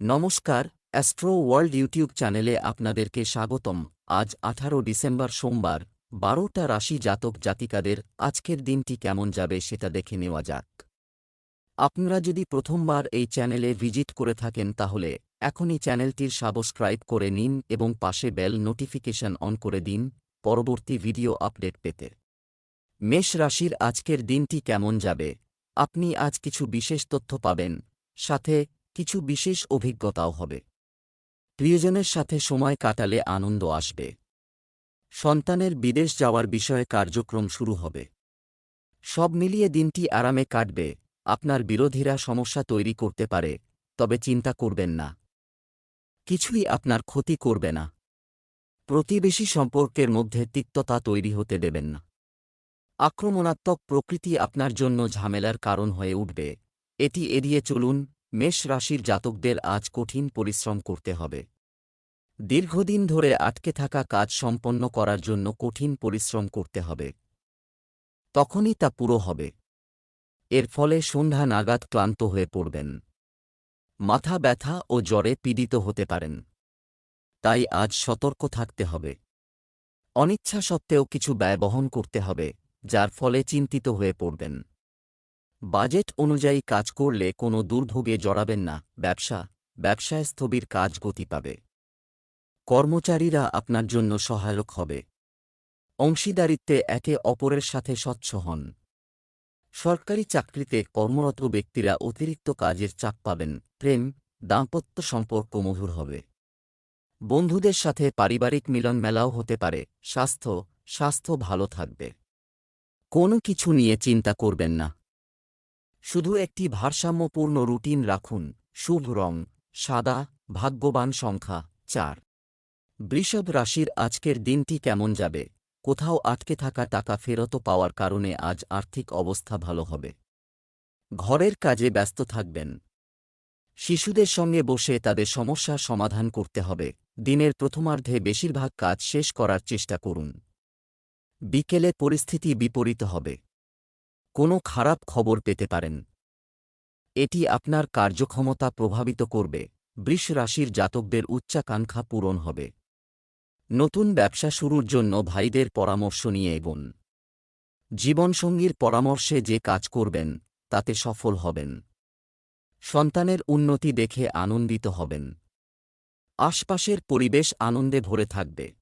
নমস্কার, astro world YouTube চ্যানেলে আপনাদেরকে স্বাগতম। আজ আঠারো ডিসেম্বর সোমবার, বারোটা রাশি জাতক জাতিকাদের আজকের দিনটি কেমন যাবে সেটা দেখে নেওয়া যাক। আপনারা যদি প্রথমবার এই চ্যানেলে ভিজিট করে থাকেন তাহলে এখনই চ্যানেলটির সাবস্ক্রাইব করে নিন এবং পাশে বেল নোটিফিকেশন অন করে দিন পরবর্তী ভিডিও আপডেট পেতে। মেষ রাশির আজকের দিনটি কেমন যাবে? আপনি আজ কিছু বিশেষ তথ্য পাবেন। সাথে কিছু বিশেষ অভিজ্ঞতাও হবে। প্রিয়জনের সাথে সময় কাটালে আনন্দ আসবে। সন্তানের বিদেশ যাওয়ার বিষয়ে কার্যক্রম শুরু হবে। সব মিলিয়ে দিনটি আরামে কাটবে। আপনার বিরোধীরা সমস্যা তৈরি করতে পারে, তবে চিন্তা করবেন না। কিছুই আপনার ক্ষতি করবে না। প্রতিবেশী সম্পর্কের মধ্যে তিক্ততা তৈরি হতে দেবেন না। আক্রমণাত্মক প্রকৃতি আপনার জন্য ঝামেলার কারণ হয়ে উঠবে। এটি এড়িয়ে চলুন মেষ রাশির জাতকদের আজ কঠিন পরিশ্রম করতে হবে। দীর্ঘদিন ধরে আটকে থাকা কাজ সম্পন্ন করার জন্য কঠিন পরিশ্রম করতে হবে। তখনই তা পুরো হবে। এর ফলে সন্ধ্যা নাগাদ ক্লান্ত হয়ে পড়বেন। মাথা ব্যথা ও জ্বরে পীড়িত হতে পারেন। তাই আজ সতর্ক থাকতে হবে। অনিচ্ছা সত্ত্বেও কিছু ব্যয় বহন করতে হবে, যার ফলে চিন্তিত হয়ে পড়বেন। বাজেট অনুযায়ী কাজ করলে কোনো দুর্ভোগে জড়াবেন না, ব্যবসা ব্যবসায় স্থবির কাজ গতি পাবে। কর্মচারীরা আপনার জন্য সহায়ক হবে। অংশীদারিত্বে একে অপরের সাথে স্বচ্ছ হন। সরকারি চাকরিতে কর্মরত ব্যক্তিরা অতিরিক্ত কাজের চাপ পাবেন, প্রেম, দাম্পত্য সম্পর্ক মধুর হবে। বন্ধুদের সাথে পারিবারিক মিলন মেলাও হতে পারে, স্বাস্থ্য স্বাস্থ্য ভালো থাকবে। কোনো কিছু নিয়ে চিন্তা করবেন না। শুধু একটি ভারসাম্যপূর্ণ রুটিন রাখুন। শুভ রং, সাদা, ভাগ্যবান সংখ্যা, চার। বৃষভ রাশির আজকের দিনটি কেমন যাবে? কোথাও আটকে থাকা টাকা ফেরত পাওয়ার কারণে আজ আর্থিক অবস্থা ভালো হবে। ঘরের কাজে ব্যস্ত থাকবেন। শিশুদের সঙ্গে বসে তাদের সমস্যার সমাধান করতে হবে। দিনের প্রথমার্ধে বেশিরভাগ কাজ শেষ করার চেষ্টা করুন। বিকেলে পরিস্থিতি বিপরীত হবে। কোনো খারাপ খবর পেতে পারেন। এটি আপনার কার্যক্ষমতা প্রভাবিত করবে। বৃষ রাশির জাতকদের উচ্চাকাঙ্ক্ষা পূরণ হবে। নতুন ব্যবসা শুরুর জন্য ভাইদের পরামর্শ নিয়ে এগোন। জীবনসঙ্গীর পরামর্শে যে কাজ করবেন, তাতে সফল হবেন। সন্তানের উন্নতি দেখে আনন্দিত হবেন। আশপাশের পরিবেশ আনন্দে ভরে থাকবে।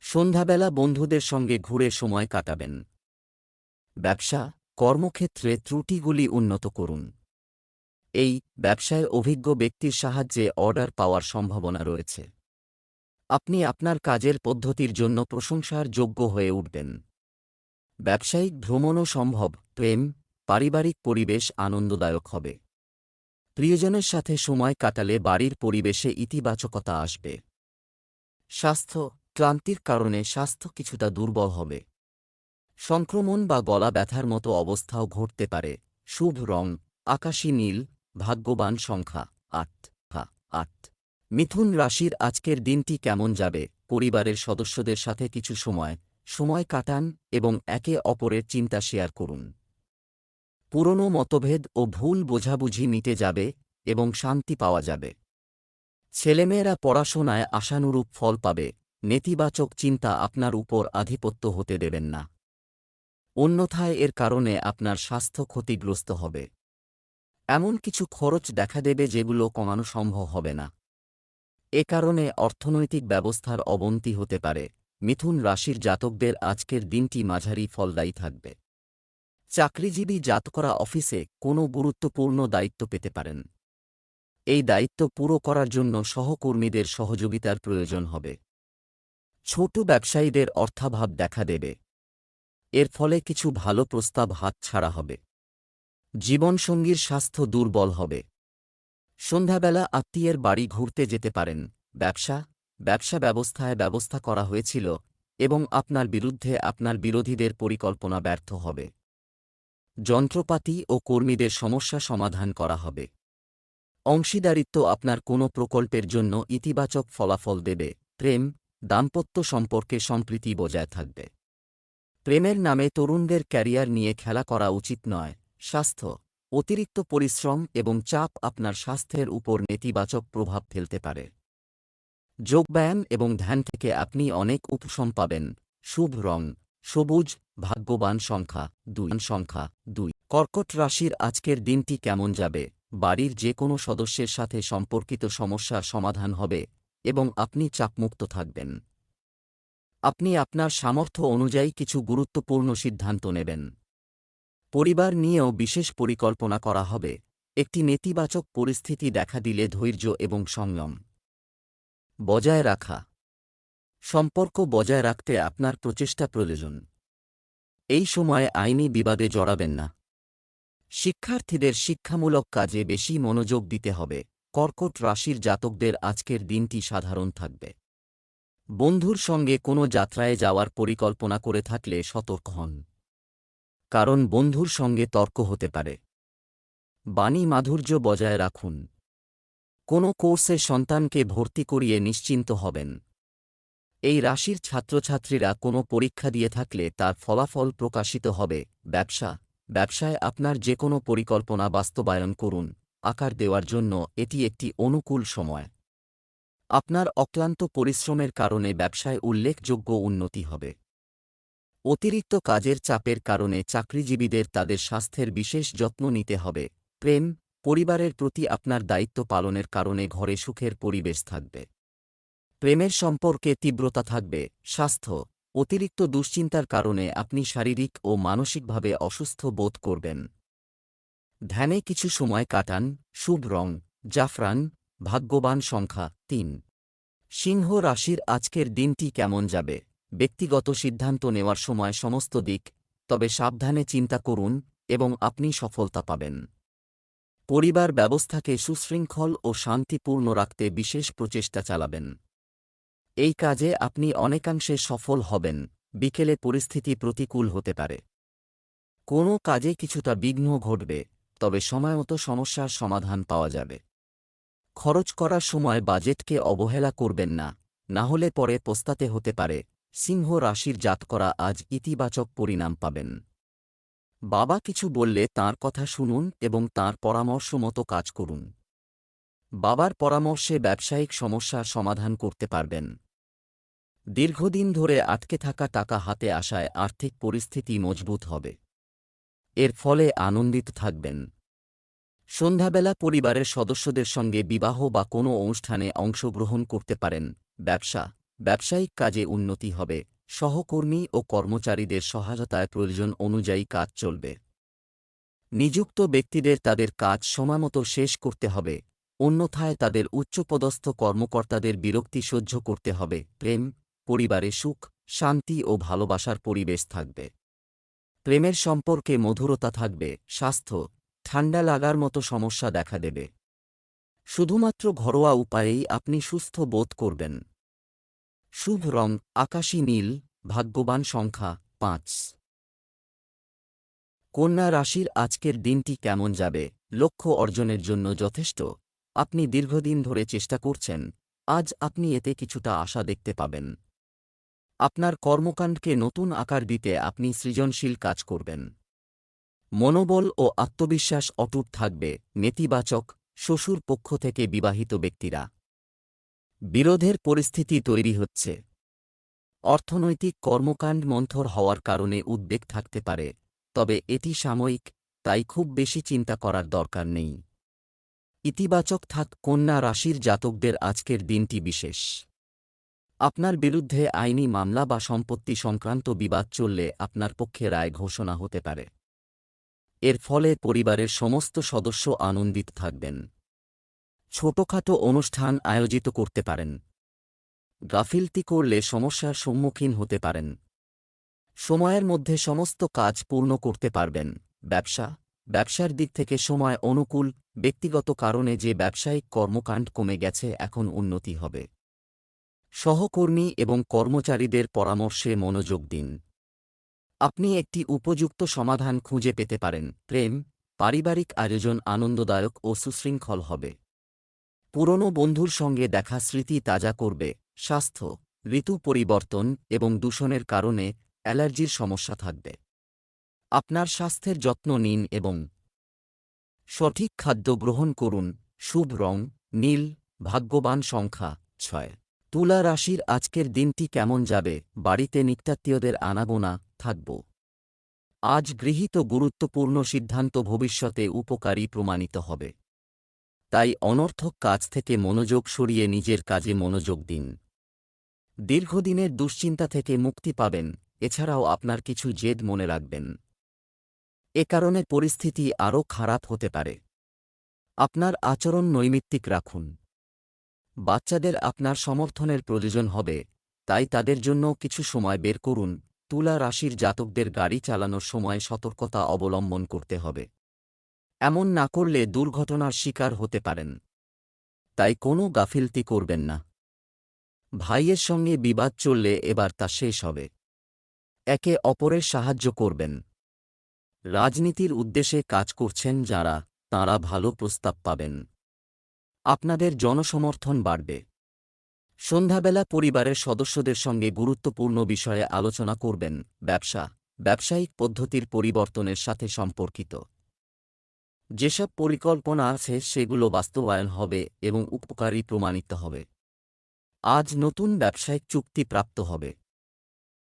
সন্ধ্যাবেলা বন্ধুদের সঙ্গে ঘুরে সময় কাটাবেন। ব্যবসা কর্মক্ষেত্রে ত্রুটিগুলি উন্নত করুন। এই ব্যবসায় অভিজ্ঞ ব্যক্তির সাহায্যে অর্ডার পাওয়ার সম্ভাবনা রয়েছে। আপনি আপনার কাজের পদ্ধতির জন্য প্রশংসার যোগ্য হয়ে উঠবেন। ব্যবসায়িক ভ্রমণও সম্ভব, প্রেম, পারিবারিক পরিবেশ আনন্দদায়ক হবে। প্রিয়জনের সাথে সময় কাটালে বাড়ির পরিবেশে ইতিবাচকতা আসবে। স্বাস্থ্য, ক্লান্তির কারণে স্বাস্থ্য কিছুটা দুর্বল হবে। সংক্রমণ বা গলা ব্যথার মতো অবস্থাও ঘটতে পারে। শুভ রং, আকাশী নীল, ভাগ্যবান সংখ্যা আট আট। মিথুন রাশির আজকের দিনটি কেমন যাবে? পরিবারের সদস্যদের সাথে কিছু সময় সময় কাটান এবং একে অপরের চিন্তা শেয়ার করুন। পুরনো মতভেদ ও ভুল বোঝাবুঝি মিটে যাবে এবং শান্তি পাওয়া যাবে। ছেলেমেয়েরা পড়াশোনায় আশানুরূপ ফল পাবে। নেতিবাচক চিন্তা আপনার উপর আধিপত্য হতে দেবেন না। অন্যথায় এর কারণে আপনার স্বাস্থ্য ক্ষতিগ্রস্ত হবে। এমন কিছু খরচ দেখা দেবে যেগুলো কমানো সম্ভব হবে না। এ কারণে অর্থনৈতিক ব্যবস্থার অবনতি হতে পারে। মিথুন রাশির জাতকদের আজকের দিনটি মাঝারি ফলদায়ী থাকবে। চাকরিজীবী জাতকরা অফিসে কোনো গুরুত্বপূর্ণ দায়িত্ব পেতে পারেন। এই দায়িত্ব পুরো করার জন্য সহকর্মীদের সহযোগিতার প্রয়োজন হবে। ছোট ব্যবসায়ীদের অর্থাভাব দেখা দেবে। এর ফলে কিছু ভালো প্রস্তাব হাত ছাড়া হবে। জীবনসঙ্গীর স্বাস্থ্য দুর্বল হবে। সন্ধ্যাবেলা আত্মীয়ের বাড়ি ঘুরতে যেতে পারেন। ব্যবসা ব্যবসা ব্যবস্থায় ব্যবস্থা করা হয়েছিল এবং আপনার বিরুদ্ধে আপনার বিরোধীদের পরিকল্পনা ব্যর্থ হবে। যন্ত্রপাতি ও কর্মীদের সমস্যা সমাধান করা হবে। অংশীদারিত্ব আপনার কোনো প্রকল্পের জন্য ইতিবাচক ফলাফল দেবে। প্রেম, দাম্পত্য সম্পর্কে সম্প্রীতি বজায় থাকবে। প্রেমের নামে তরুণদের ক্যারিয়ার নিয়ে খেলা করা উচিত নয়, স্বাস্থ্য, অতিরিক্ত পরিশ্রম এবং চাপ আপনার স্বাস্থ্যের উপর নেতিবাচক প্রভাব ফেলতে পারে। যোগব্যায়াম এবং ধ্যান থেকে আপনি অনেক উপশম পাবেন। শুভ রং, সবুজ, ভাগ্যবান সংখ্যা দুই সংখ্যা দুই। কর্কট রাশির আজকের দিনটি কেমন যাবে? বাড়ির যে কোনো সদস্যের সাথে সম্পর্কিত সমস্যার সমাধান হবে এবং আপনি চাপমুক্ত থাকবেন। আপনি আপনার সামর্থ্য অনুযায়ী কিছু গুরুত্বপূর্ণ সিদ্ধান্ত নেবেন। পরিবার নিয়েও বিশেষ পরিকল্পনা করা হবে। একটি নেতিবাচক পরিস্থিতি দেখা দিলে ধৈর্য এবং সংযম। বজায় রাখা। সম্পর্ক বজায় রাখতে আপনার প্রচেষ্টা প্রয়োজন। এই সময়ে আইনি বিবাদে জড়াবেন না। শিক্ষার্থীদের শিক্ষামূলক কাজে বেশি মনোযোগ দিতে হবে। কর্কট রাশির জাতকদের আজকের দিনটি সাধারণ থাকবে। বন্ধুর সঙ্গে কোনো যাত্রায় যাওয়ার পরিকল্পনা করে থাকলে সতর্ক হন। কারণ বন্ধুর সঙ্গে তর্ক হতে পারে। বাণী মাধুর্য বজায় রাখুন। কোনো কোর্সে সন্তানকে ভর্তি করিয়ে নিশ্চিন্ত হবেন। এই রাশির ছাত্রছাত্রীরা কোনো পরীক্ষা দিয়ে থাকলে তার ফলাফল প্রকাশিত হবে, ব্যবসা। ব্যবসায় আপনার যে কোনো পরিকল্পনা বাস্তবায়ন করুন। আকার দেওয়ার জন্য এটি একটি অনুকূল সময়। আপনার অক্লান্ত পরিশ্রমের কারণে ব্যবসায় উল্লেখযোগ্য উন্নতি হবে। অতিরিক্ত কাজের চাপের কারণে চাকরিজীবীদের তাদের স্বাস্থ্যের বিশেষ যত্ন নিতে হবে। প্রেম, পরিবারের প্রতি আপনার দায়িত্ব পালনের কারণে ঘরে সুখের পরিবেশ থাকবে। প্রেমের সম্পর্কে তীব্রতা থাকবে। স্বাস্থ্য, অতিরিক্ত দুশ্চিন্তার কারণে আপনি শারীরিক ও মানসিকভাবে অসুস্থ বোধ করবেন। ধ্যানে কিছু সময় কাটান। শুভ রং, জাফরান ভাগ্যবান সংখ্যা তিন। সিংহ রাশির আজকের দিনটি কেমন যাবে? ব্যক্তিগত সিদ্ধান্ত নেওয়ার সময় সমস্ত দিক, তবে সাবধানে চিন্তা করুন এবং আপনি সফলতা পাবেন। পরিবার ব্যবস্থাকে সুশৃঙ্খল ও শান্তিপূর্ণ রাখতে বিশেষ প্রচেষ্টা চালাবেন। এই কাজে আপনি অনেকাংশে সফল হবেন, বিকেলে পরিস্থিতি প্রতিকূল হতে পারে। কোনো কাজে কিছুটা বিঘ্ন ঘটবে, তবে সময়মতো সমস্যার সমাধান পাওয়া যাবে। খরচ করার সময় বাজেটকে অবহেলা করবেন না না হলে পরে পোস্তাতে হতে পারে। সিংহ রাশির জাত করা আজ ইতিবাচক পরিণাম পাবেন। বাবা কিছু বললে তার কথা শুনুন এবং তার পরামর্শ মতো কাজ করুন। বাবার পরামর্শে ব্যবসায়িক সমস্যার সমাধান করতে পারবেন। দীর্ঘদিন ধরে আটকে থাকা টাকা হাতে আসায় আর্থিক পরিস্থিতি মজবুত হবে। এর ফলে আনন্দিত থাকবেন। সন্ধ্যাবেলা পরিবারের সদস্যদের সঙ্গে বিবাহ বা কোনো অনুষ্ঠানে অংশগ্রহণ করতে পারেন। ব্যবসা, ব্যবসায়িক কাজে উন্নতি হবে। সহকর্মী ও কর্মচারীদের সহায়তায় প্রয়োজন অনুযায়ী কাজ চলবে। নিযুক্ত ব্যক্তিদের তাদের কাজ সময়মতো শেষ করতে হবে। অন্যথায় তাদের উচ্চপদস্থ কর্মকর্তাদের বিরক্তি সহ্য করতে হবে। প্রেম, পরিবারে সুখ, শান্তি ও ভালোবাসার পরিবেশ থাকবে। প্রেমের সম্পর্কে মধুরতা থাকবে। স্বাস্থ্য ঠান্ডা লাগার মতো সমস্যা দেখা দেবে। শুধুমাত্র ঘরোয়া উপায়েই আপনি সুস্থ বোধ করবেন। শুভ রং, আকাশী নীল, ভাগ্যবান সংখ্যা, পাঁচ। কন্যা রাশির আজকের দিনটি কেমন যাবে? লক্ষ্য অর্জনের জন্য যথেষ্ট। আপনি দীর্ঘদিন ধরে চেষ্টা করছেন। আজ আপনি এতে কিছুটা আশা দেখতে পাবেন। আপনার কর্মকাণ্ডকে নতুন আকার দিতে আপনি সৃজনশীল কাজ করবেন। মনোবল ও আত্মবিশ্বাস অটুট থাকবে নেতিবাচক শ্বশুর পক্ষ থেকে বিবাহিত ব্যক্তিরা। বিরোধের পরিস্থিতি তৈরি হচ্ছে। অর্থনৈতিক কর্মকাণ্ড মন্থর হওয়ার কারণে উদ্বেগ থাকতে পারে, তবে এটি সাময়িক, তাই খুব বেশি চিন্তা করার দরকার নেই। ইতিবাচক থাক কন্যা রাশির জাতকদের আজকের দিনটি বিশেষ। আপনার বিরুদ্ধে আইনি মামলা বা সম্পত্তি সংক্রান্ত বিবাদ চললে আপনার পক্ষে রায় ঘোষণা হতে পারে। এর ফলে পরিবারের সমস্ত সদস্য আনন্দিত থাকবেন। ছোটখাটো অনুষ্ঠান আয়োজিত করতে পারেন। গাফিলতি করলে সমস্যার সম্মুখীন হতে পারেন। সময়ের মধ্যে সমস্ত কাজ পূর্ণ করতে পারবেন। ব্যবসা, ব্যবসার দিক থেকে সময় অনুকূল, ব্যক্তিগত কারণে যে ব্যবসায়িক কর্মকাণ্ড কমে গেছে এখন উন্নতি হবে। সহকর্মী এবং কর্মচারীদের পরামর্শে মনোযোগ দিন। আপনি একটি উপযুক্ত সমাধান খুঁজে পেতে পারেন। প্রেম, পারিবারিক আয়োজন আনন্দদায়ক ও সুশৃঙ্খল হবে। পুরনো বন্ধুর সঙ্গে দেখা স্মৃতি তাজা করবে। স্বাস্থ্য, ঋতু পরিবর্তন এবং দূষণের কারণে অ্যালার্জির সমস্যা থাকবে। আপনার স্বাস্থ্যের যত্ন নিন এবং সঠিক খাদ্য গ্রহণ করুন। শুভ রং, নীল, ভাগ্যবান সংখ্যা, ছয়। তুলা রাশির আজকের দিনটি কেমন যাবে? বাড়িতে নিত্যাত্মীয়দের আনাগোনা থাকব। আজ গৃহীত গুরুত্বপূর্ণ সিদ্ধান্ত ভবিষ্যতে উপকারী প্রমাণিত হবে। তাই অনর্থক কাজ থেকে মনোযোগ সরিয়ে নিজের কাজে মনোযোগ দিন। দীর্ঘদিনের দুশ্চিন্তা থেকে মুক্তি পাবেন, এছাড়াও আপনার কিছু জেদ মনে রাখবেন। এ কারণে পরিস্থিতি আরও খারাপ হতে পারে। আপনার আচরণ নৈমিত্তিক রাখুন। বাচ্চাদের আপনার সমর্থনের প্রয়োজন হবে, তাই তাদের জন্য কিছু সময় বের করুন। তুলা রাশির জাতকদের গাড়ি চালানোর সময় সতর্কতা অবলম্বন করতে হবে। এমন না করলে দুর্ঘটনার শিকার হতে পারেন। তাই কোনো গাফিলতি করবেন না। ভাইয়ের সঙ্গে বিবাদ চললে এবার তা শেষ হবে। একে অপরের সাহায্য করবেন। রাজনীতির উদ্দেশ্যে কাজ করছেন যারা, তাঁরা ভালো প্রস্তাব পাবেন। আপনাদের জনসমর্থন বাড়বে। সন্ধ্যাবেলা পরিবারের সদস্যদের সঙ্গে গুরুত্বপূর্ণ বিষয়ে আলোচনা করবেন ব্যবসা, ব্যবসায়িক পদ্ধতির পরিবর্তনের সাথে সম্পর্কিত। যেসব পরিকল্পনা আছে সেগুলো বাস্তবায়ন হবে এবং উপকারী প্রমাণিত হবে। আজ নতুন ব্যবসায়িক চুক্তি প্রাপ্ত হবে।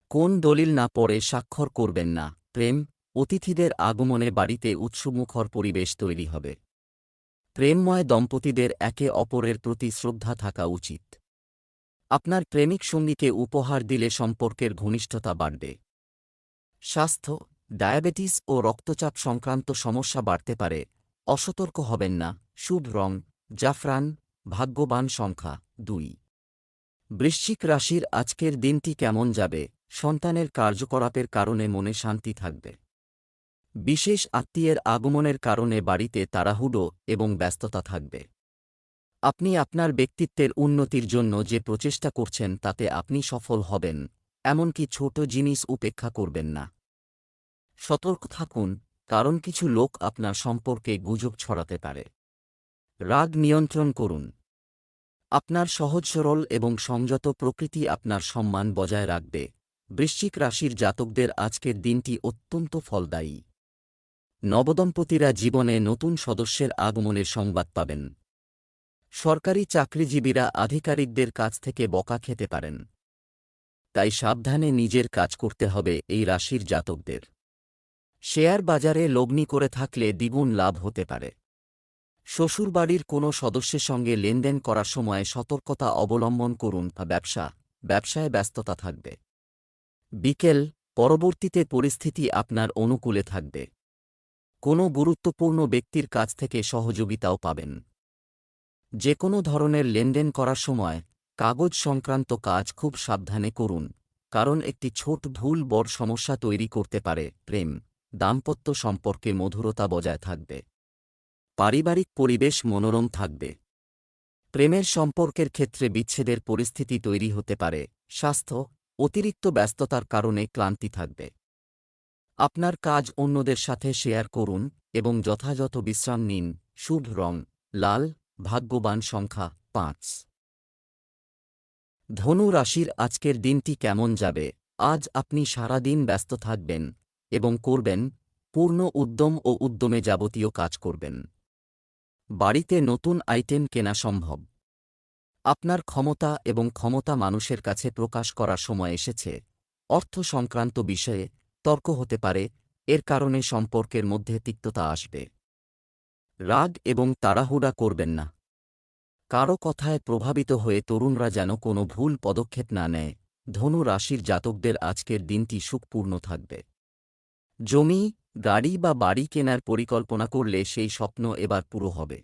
কোন দলিল না পড়ে স্বাক্ষর করবেন না, প্রেম, অতিথিদের আগমনে বাড়িতে উৎসমুখর পরিবেশ তৈরি হবে। প্রেমময় দম্পতিদের একে অপরের প্রতি শ্রদ্ধা থাকা উচিত। আপনার প্রেমিক সঙ্গীকে উপহার দিলে সম্পর্কের ঘনিষ্ঠতা বাড়বে। স্বাস্থ্য, ডায়াবেটিস ও রক্তচাপ সংক্রান্ত সমস্যা বাড়তে পারে। অসতর্ক হবেন না। শুভ রং, জাফরান, ভাগ্যবান সংখ্যা দুই। বৃশ্চিক রাশির আজকের দিনটি কেমন যাবে? সন্তানের কার্যকলাপের কারণে মনে শান্তি থাকবে। বিশেষ আত্মীয়ের আগমনের কারণে বাড়িতে তাড়াহুড়ো এবং ব্যস্ততা থাকবে। আপনি আপনার ব্যক্তিত্বের উন্নতির জন্য যে প্রচেষ্টা করছেন তাতে আপনি সফল হবেন, এমনকি ছোট জিনিস উপেক্ষা করবেন না। সতর্ক থাকুন, কারণ কিছু লোক আপনার সম্পর্কে গুজব ছড়াতে পারে। রাগ নিয়ন্ত্রণ করুন। আপনার সহজ সরল এবং সংযত প্রকৃতি আপনার সম্মান বজায় রাখবে। বৃশ্চিক রাশির জাতকদের আজকের দিনটি অত্যন্ত ফলদায়ী। নবদম্পতিরা জীবনে নতুন সদস্যের আগমনের সংবাদ পাবেন। সরকারি চাকরিজীবীরা আধিকারিকদের কাছ থেকে বকা খেতে পারেন। তাই সাবধানে নিজের কাজ করতে হবে এই রাশির জাতকদের। শেয়ার বাজারে লগ্নি করে থাকলে দ্বিগুণ লাভ হতে পারে। শ্বশুরবাড়ির কোনো সদস্যের সঙ্গে লেনদেন করার সময় সতর্কতা অবলম্বন করুন বা ব্যবসা, ব্যবসায় ব্যস্ততা থাকবে। বিকেল, পরবর্তীতে পরিস্থিতি আপনার অনুকূলে থাকবে। কোনো গুরুত্বপূর্ণ ব্যক্তির কাছ থেকে সহযোগিতাও পাবেন। যে কোনো ধরনের লেনদেন করার সময় কাগজ সংক্রান্ত কাজ খুব সাবধানে করুন, কারণ একটি ছোট ভুল বড় সমস্যা তৈরি করতে পারে, প্রেম, দাম্পত্য সম্পর্কে মধুরতা বজায় থাকবে। পারিবারিক পরিবেশ মনোরম থাকবে। প্রেমের সম্পর্কের ক্ষেত্রে বিচ্ছেদের পরিস্থিতি তৈরি হতে পারে, স্বাস্থ্য, অতিরিক্ত ব্যস্ততার কারণে ক্লান্তি থাকবে। আপনার কাজ অন্যদের সাথে শেয়ার করুন এবং যথাযথ বিশ্রাম নিন, শুভ রং, লাল ভাগ্যবান সংখ্যা পাঁচ। ধনু রাশির আজকের দিনটি কেমন যাবে? আজ আপনি সারা দিন ব্যস্ত থাকবেন এবং করবেন, পূর্ণ উদ্যম ও উদ্যমে যাবতীয় কাজ করবেন। বাড়িতে নতুন আইটেম কেনা সম্ভব। আপনার ক্ষমতা এবং ক্ষমতা মানুষের কাছে প্রকাশ করার সময় এসেছে। অর্থ সংক্রান্ত বিষয়ে তর্ক হতে পারে, এর কারণে সম্পর্কের মধ্যে তিক্ততা আসবে। রাগ এবং তাড়াহুড়া করবেন না। কারও কথায় প্রভাবিত হয়ে তরুণরা যেন কোনো ভুল পদক্ষেপ না নেয়। ধনু রাশির জাতকদের আজকের দিনটি সুখপূর্ণ থাকবে। জমি, গাড়ি বা বাড়ি কেনার পরিকল্পনা করলে সেই স্বপ্ন এবার পুরো হবে।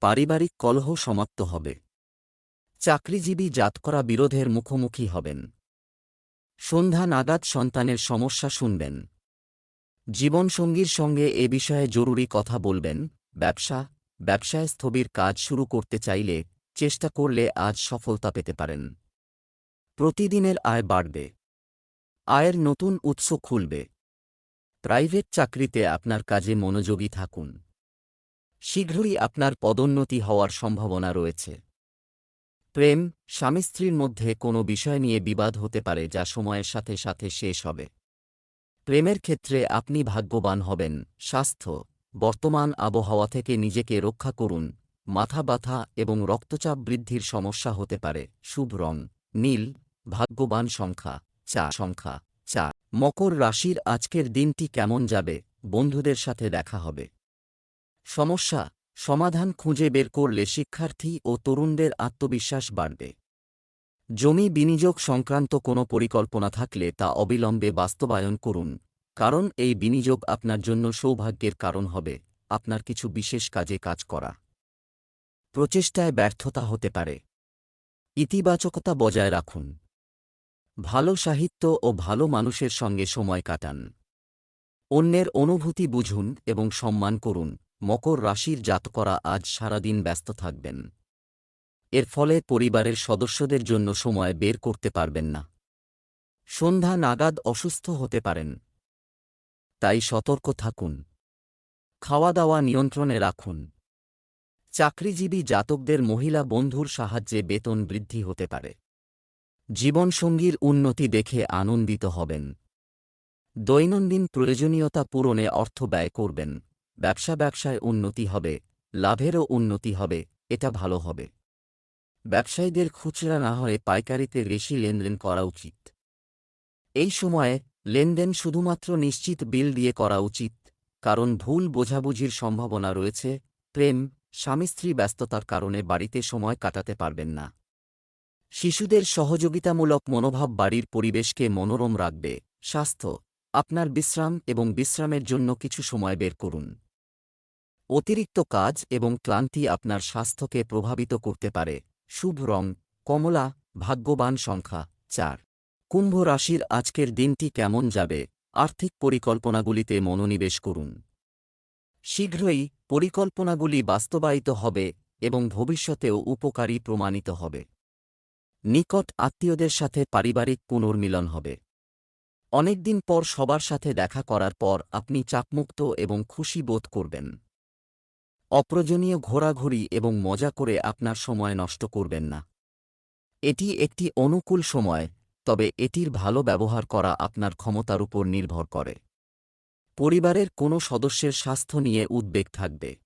পারিবারিক কলহ সমাপ্ত হবে। চাকরিজীবী জাতকরা বিরোধের মুখোমুখি হবেন। সন্ধ্যা নাগাদ সন্তানের সমস্যা শুনবেন। জীবনসঙ্গীর সঙ্গে এ বিষয়ে জরুরি কথা বলবেন, ব্যবসা, ব্যবসায় স্থবির কাজ শুরু করতে চাইলে চেষ্টা করলে আজ সফলতা পেতে পারেন। প্রতিদিনের আয় বাড়বে। আয়ের নতুন উৎস খুলবে। প্রাইভেট চাকরিতে আপনার কাজে মনোযোগী থাকুন। শীঘ্রই আপনার পদোন্নতি হওয়ার সম্ভাবনা রয়েছে। প্রেম স্বামী স্ত্রীর মধ্যে কোনো বিষয় নিয়ে বিবাদ হতে পারে যা সময়ের সাথে সাথে শেষ হবে। প্রেমের ক্ষেত্রে আপনি ভাগ্যবান হবেন, স্বাস্থ্য, বর্তমান আবহাওয়া থেকে নিজেকে রক্ষা করুন, মাথা ব্যথা এবং রক্তচাপ বৃদ্ধির সমস্যা হতে পারে, শুভ রং, নীল, ভাগ্যবান সংখ্যা চা সংখ্যা চা মকর রাশির আজকের দিনটি কেমন যাবে, বন্ধুদের সাথে দেখা হবে। সমস্যা, সমাধান খুঁজে বের করলে শিক্ষার্থী ও তরুণদের আত্মবিশ্বাস বাড়বে। জমি বিনিয়োগ সংক্রান্ত কোনো পরিকল্পনা থাকলে তা অবিলম্বে বাস্তবায়ন করুন, কারণ এই বিনিয়োগ আপনার জন্য সৌভাগ্যের কারণ হবে, আপনার কিছু বিশেষ কাজে কাজ করা। প্রচেষ্টায় ব্যর্থতা হতে পারে। ইতিবাচকতা বজায় রাখুন। ভালো সাহিত্য ও ভালো মানুষের সঙ্গে সময় কাটান। অন্যের অনুভূতি বুঝুন এবং সম্মান করুন। মকর রাশির জাত করা আজ সারাদিন ব্যস্ত থাকবেন। এর ফলে পরিবারের সদস্যদের জন্য সময় বের করতে পারবেন না। সন্ধ্যা নাগাদ অসুস্থ হতে পারেন। তাই সতর্ক থাকুন। খাওয়া দাওয়া নিয়ন্ত্রণে রাখুন। চাকরিজীবী জাতকদের মহিলা বন্ধুর সাহায্যে বেতন বৃদ্ধি হতে পারে। জীবনসঙ্গীর উন্নতি দেখে আনন্দিত হবেন। দৈনন্দিন প্রয়োজনীয়তা পূরণে অর্থ ব্যয় করবেন। ব্যবসা ব্যবসায় উন্নতি হবে, লাভেরও উন্নতি হবে, এটা ভালো হবে। ব্যবসায়ীদের খুচরা না হয়ে পাইকারিতে বেশি লেনদেন করা উচিত। এই সময়ে লেনদেন শুধুমাত্র নিশ্চিত বিল দিয়ে করা উচিত, কারণ ভুল বোঝাবুঝির সম্ভাবনা রয়েছে, প্রেম, স্বামী স্ত্রী ব্যস্ততার কারণে বাড়িতে সময় কাটাতে পারবেন না। শিশুদের সহযোগিতামূলক মনোভাব বাড়ির পরিবেশকে মনোরম রাখবে। স্বাস্থ্য, আপনার বিশ্রাম এবং বিশ্রামের জন্য কিছু সময় বের করুন। অতিরিক্ত কাজ এবং ক্লান্তি আপনার স্বাস্থ্যকে প্রভাবিত করতে পারে। শুভ রং, কমলা, ভাগ্যবান সংখ্যা, চার। কুম্ভ রাশির আজকের দিনটি কেমন যাবে? আর্থিক পরিকল্পনাগুলিতে মনোনিবেশ করুন। শীঘ্রই পরিকল্পনাগুলি বাস্তবায়িত হবে এবং ভবিষ্যতেও উপকারী প্রমাণিত হবে। নিকট আত্মীয়দের সাথে পারিবারিক পুনর্মিলন হবে। অনেকদিন পর সবার সাথে দেখা করার পর আপনি চাপমুক্ত এবং খুশি বোধ করবেন। অপ্রয়োজনীয় ঘোরাঘুরি এবং মজা করে আপনার সময় নষ্ট করবেন না। এটি একটি অনুকূল সময়, তবে এটির ভালো ব্যবহার করা আপনার ক্ষমতার উপর নির্ভর করে। পরিবারের কোনো সদস্যের স্বাস্থ্য নিয়ে উদ্বেগ থাকবে।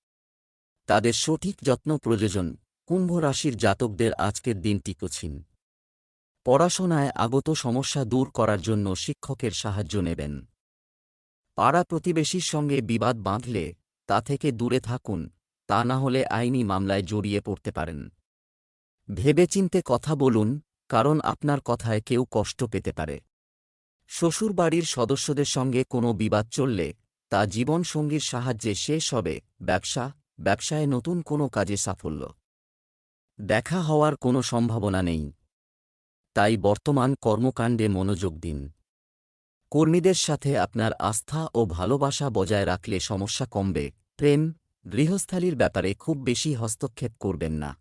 তাদের সঠিক যত্ন প্রয়োজন, কুম্ভ রাশির জাতকদের আজকের দিনটি কঠিন পড়াশোনায় আগত সমস্যা দূর করার জন্য শিক্ষকের সাহায্য নেবেন। পাড়া প্রতিবেশীর সঙ্গে বিবাদ বাঁধলে তা থেকে দূরে থাকুন, তা না হলে আইনি মামলায় জড়িয়ে পড়তে পারেন। ভেবেচিন্তে কথা বলুন, কারণ আপনার কথায় কেউ কষ্ট পেতে পারে। শ্বশুরবাড়ির সদস্যদের সঙ্গে কোনো বিবাদ চললে, তা জীবনসঙ্গীর সাহায্যে শেষ হবে, ব্যবসা, ব্যবসায় নতুন কোনো কাজে সাফল্য। দেখা হওয়ার কোনো সম্ভাবনা নেই। তাই বর্তমান কর্মকাণ্ডে মনোযোগ দিন। কর্মীদের সাথে আপনার আস্থা ও ভালোবাসা বজায় রাখলে সমস্যা কমবে। প্রেম গৃহস্থালির ব্যাপারে খুব বেশি হস্তক্ষেপ করবেন না।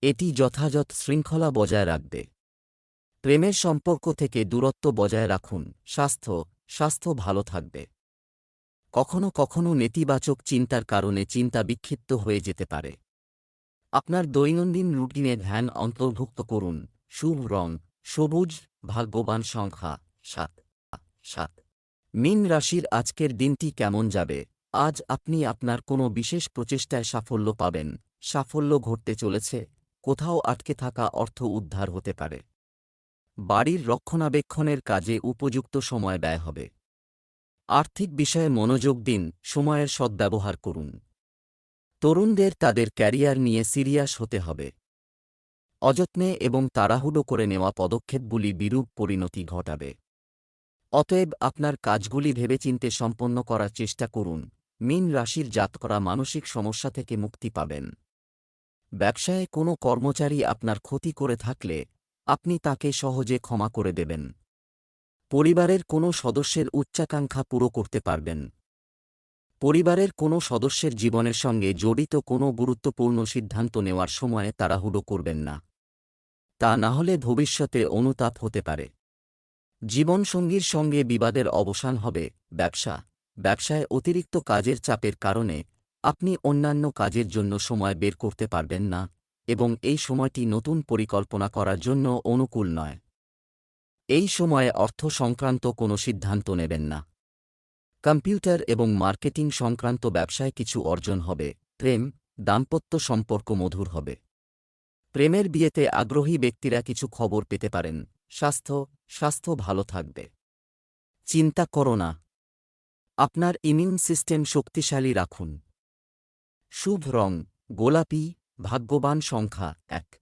এটি যথাযথ শৃঙ্খলা বজায় রাখবে। প্রেমের সম্পর্ক থেকে দূরত্ব বজায় রাখুন, স্বাস্থ্য স্বাস্থ্য ভালো থাকবে। কখনো কখনো নেতিবাচক চিন্তার কারণে চিন্তা বিক্ষিপ্ত হয়ে যেতে পারে। আপনার দৈনন্দিন রুটিনে ধ্যান অন্তর্ভুক্ত করুন, শুভ রং, সবুজ, ভাগ্যবান সংখ্যা, সাত সাত। মিন রাশির আজকের দিনটি কেমন যাবে? আজ আপনি আপনার কোনো বিশেষ প্রচেষ্টায় সাফল্য পাবেন। সাফল্য ঘটতে চলেছে। কোথাও আটকে থাকা অর্থ উদ্ধার হতে পারে। বাড়ির রক্ষণাবেক্ষণের কাজে উপযুক্ত সময় ব্যয় হবে। আর্থিক বিষয়ে মনোযোগ দিন, সময়ের সদ্ব্যবহার করুন। তরুণদের তাদের ক্যারিয়ার নিয়ে সিরিয়াস হতে হবে। অযত্নে এবং তাড়াহুড়ো করে নেওয়া পদক্ষেপগুলি বিরূপ পরিণতি ঘটাবে। অতএব আপনার কাজগুলি ভেবেচিন্তে সম্পন্ন করার চেষ্টা করুন। মিন রাশির জাত করা মানসিক সমস্যা থেকে মুক্তি পাবেন। ব্যবসায় কোনো কর্মচারী আপনার ক্ষতি করে থাকলে আপনি তাকে সহজে ক্ষমা করে দেবেন। পরিবারের কোনো সদস্যের উচ্চাকাঙ্ক্ষা পুরো করতে পারবেন। পরিবারের কোনো সদস্যের জীবনের সঙ্গে জড়িত কোনো গুরুত্বপূর্ণ সিদ্ধান্ত নেওয়ার সময়ে তাড়াহুড়ো করবেন না। তা না হলে ভবিষ্যতে অনুতাপ হতে পারে। জীবনসঙ্গীর সঙ্গে বিবাদের অবসান হবে ব্যবসা। ব্যবসায় অতিরিক্ত কাজের চাপের কারণে আপনি অন্যান্য কাজের জন্য সময় বের করতে পারবেন না এবং এই সময়টি নতুন পরিকল্পনা করার জন্য অনুকূল নয়। এই সময়ে অর্থ সংক্রান্ত কোনো সিদ্ধান্ত নেবেন না। কম্পিউটার এবং মার্কেটিং সংক্রান্ত ব্যবসায় কিছু অর্জন হবে। প্রেম, দাম্পত্য সম্পর্ক মধুর হবে। প্রেমের বিয়েতে আগ্রহী ব্যক্তিরা কিছু খবর পেতে পারেন। স্বাস্থ্য স্বাস্থ্য ভালো থাকবে। চিন্তা করো না। আপনার ইমিউন সিস্টেম শক্তিশালী রাখুন। শুভ রং গোলাপি ভাগ্যবান সংখ্যা এক।